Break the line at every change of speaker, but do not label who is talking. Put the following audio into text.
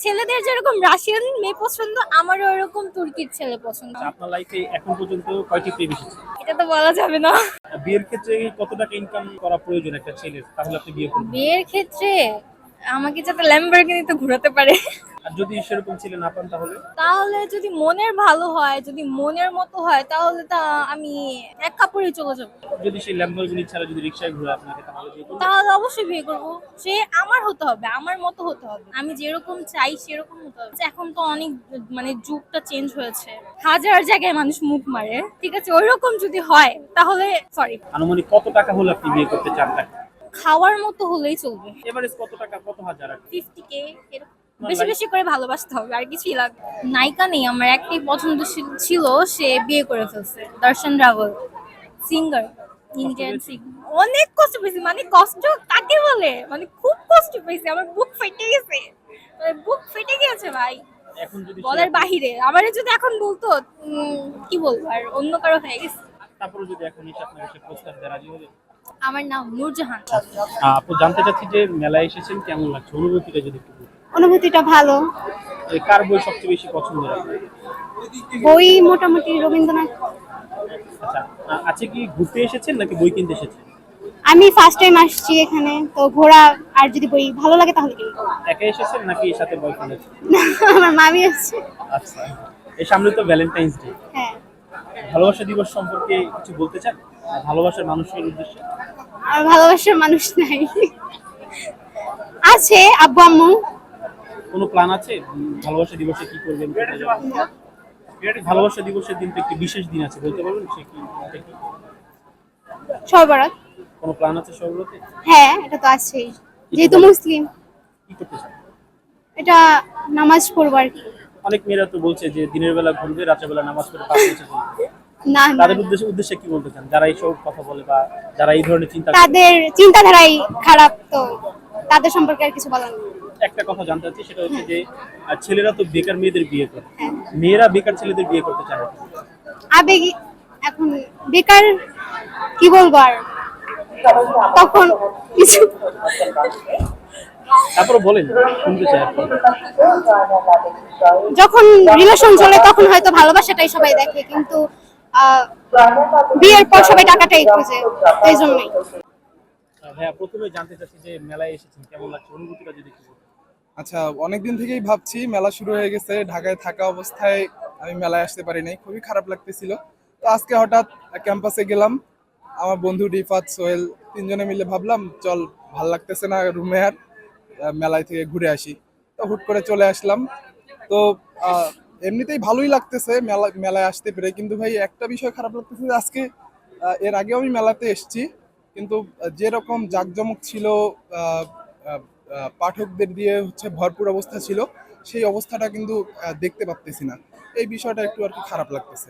ছেলেদের যেরকম রাশিয়ান মেয়ে পছন্দ আমারও ওরকম তুর্কির ছেলে পছন্দ।
আচ্ছা, আপনার লাইফে এখন পর্যন্ত কয়টি প্রেম এসেছে?
এটা তো বলা যাবে না।
বিয়ের ক্ষেত্রে কত টাকা ইনকাম করা প্রয়োজন একটা ছেলের? তাহলে আপনি বিয়ে করবেন।
বিয়ের ক্ষেত্রে আমাকে যাতে ল্যাম্বরগিনিতে ঘোরাতে পারে।
আর যদি সেরকম ছেলে না পান তাহলে?
তাহলে যদি মনের ভালো হয় যদি মনের মতো হয় তাহলে তা আমি এক চলে যাব।
যদি সেই ল্যাম্বরগিনি ছাড়া যদি রিক্সায় ঘুরে আপনাকে তাহলে বিয়ে করবেন?
তাহলে অবশ্যই বিয়ে করব। সে আমার হতে হবে আমার মতো হতে হবে। আমি যেরকম চাই সেরকম হতে হবে। এখন তো অনেক মানে যুগটা চেঞ্জ হয়েছে। হাজার জায়গায় মানুষ মুখ মারে। ঠিক আছে ওইরকম যদি হয় তাহলে সরি
আনুমানিক কত টাকা হলে আপনি বিয়ে করতে চান তাকে?
খাওয়ার মতো হলেই চলবে।
এভারেজ কত টাকা? কত হাজার? আর কি?
ফিফটি কে বেশি বেশি করে ভালোবাসতে হবে আর কিছুই লাগবে নায়িকা নেই আমার একটি পছন্দ ছিল- সে বিয়ে করে ফেলছে দর্শন রাবল সিঙ্গার ইন্ডিয়ান সিঙ্গার অনেক কষ্ট পেয়েছি মানে কষ্ট কাকে বলে? মানে খুব কষ্ট পেয়েছি আমার বুক ফেটে গেছে মানে বুক ফেটে গেছে ভাই। বলার বাহিরে আমার যদি এখন বলতো কি বলব আর অন্য কারও হয়ে গেছে।
তারপরে যদি এখন এসে আপনার এসে প্রস্তাব দেয় রাজি হবে
আমার নাম নূরজাহান।
আপু জানতে চাচ্ছি যে মেলায় এসেছেন কেমন লাগছে? অনুভূতিটা যদি একটু।
অনুভূতিটা ভালো।
কার বই সবচেয়ে বেশি পছন্দের
বই মোটামুটি রবীন্দ্রনাথ।
আচ্ছা আছে কি ঘুরতে এসেছেন নাকি বই কিনতে এসেছেন?
আমি ফার্স্ট টাইম আসছি এখানে তো ঘোরা আর যদি বই ভালো লাগে তাহলে কিনবো।
একা এসেছেন নাকি এর সাথে বয়ফ্রেন্ড আছে
আমার মামি আসছে
আচ্ছা এই সামনে তো ভ্যালেন্টাইন্স ডে
হ্যাঁ।
ভালোবাসা দিবস সম্পর্কে কিছু বলতে চান? ভালোবাসার মানুষের উদ্দেশ্যে।
আর ভালোবাসার মানুষ নাই। আছে আব্বু আম্মু।
কোনো প্ল্যান আছে? ভালোবাসা দিবসে কি করবেন? ভালোবাসা দিবসের দিন তো একটি বিশেষ দিন আছে বলতে পারবেন? সে কি
সর্বরাত
কোনো প্ল্যান আছে সর্বতে
হ্যাঁ এটা তো আছেই। যেহেতু মুসলিম।
কি করতে চান?
এটা নামাজ পড়ব আর কি।
অনেক মেয়েরা তো বলছে যে দিনের বেলা ঘুরবে রাতের বেলা নামাজ পড়ে পাঁচ বছর।
না
তাদের উদ্দেশ্যে উদ্দেশ্যে কি বলতে চান? যারা এইসব কথা বলে বা যারা এই ধরনের চিন্তা
তাদের চিন্তাধারাই খারাপ তো। তাদের সম্পর্কে আর কিছু বলার
একটা কথা জানতে চাচ্ছি সেটা হচ্ছে যে ছেলেরা তো বেকার মেয়েদের বিয়ে করে।
হ্যাঁ।
মেয়েরা বেকার ছেলেদের বিয়ে করতে চায়।
আবেগ এখন বেকার কি বলব আর? তখন কিছু
তারপরে বলেন শুনতে চাই
যখন রিলেশন চলে তখন হয়তো ভালোবাসাটাই সবাই দেখে কিন্তু বিয়ের পর সবাই টাকাটাই খুঁজে এই জন্যই।
ভাইয়া প্রথমে জানতে চাচ্ছি যে মেলায় এসেছেন কেমন লাগছে? অনুভূতিটা যদি একটু
আচ্ছা অনেকদিন থেকেই ভাবছি মেলা শুরু হয়ে গেছে ঢাকায় থাকা অবস্থায় আমি মেলায় আসতে পারি নাই খুবই খারাপ লাগতেছিল। তো আজকে হঠাৎ ক্যাম্পাসে গেলাম আমার বন্ধু রিফাত সোহেল তিনজনে মিলে ভাবলাম চল ভালো লাগতেছে না রুমে আর মেলায় থেকে ঘুরে আসি। তো হুট করে চলে আসলাম। তো এমনিতেই ভালোই লাগতেছে, মেলা, মেলায় আসতে পেরে। কিন্তু ভাই, একটা বিষয় খারাপ লাগতেছে যে আজকে এর আগেও আমি মেলাতে এসেছি। কিন্তু যেরকম জাঁকজমক ছিল পাঠকদের দিয়ে হচ্ছে ভরপুর অবস্থা ছিল, সেই অবস্থাটা কিন্তু দেখতে পাচ্তেছি না। এই বিষয়টা একটু আর কি খারাপ লাগতেছে।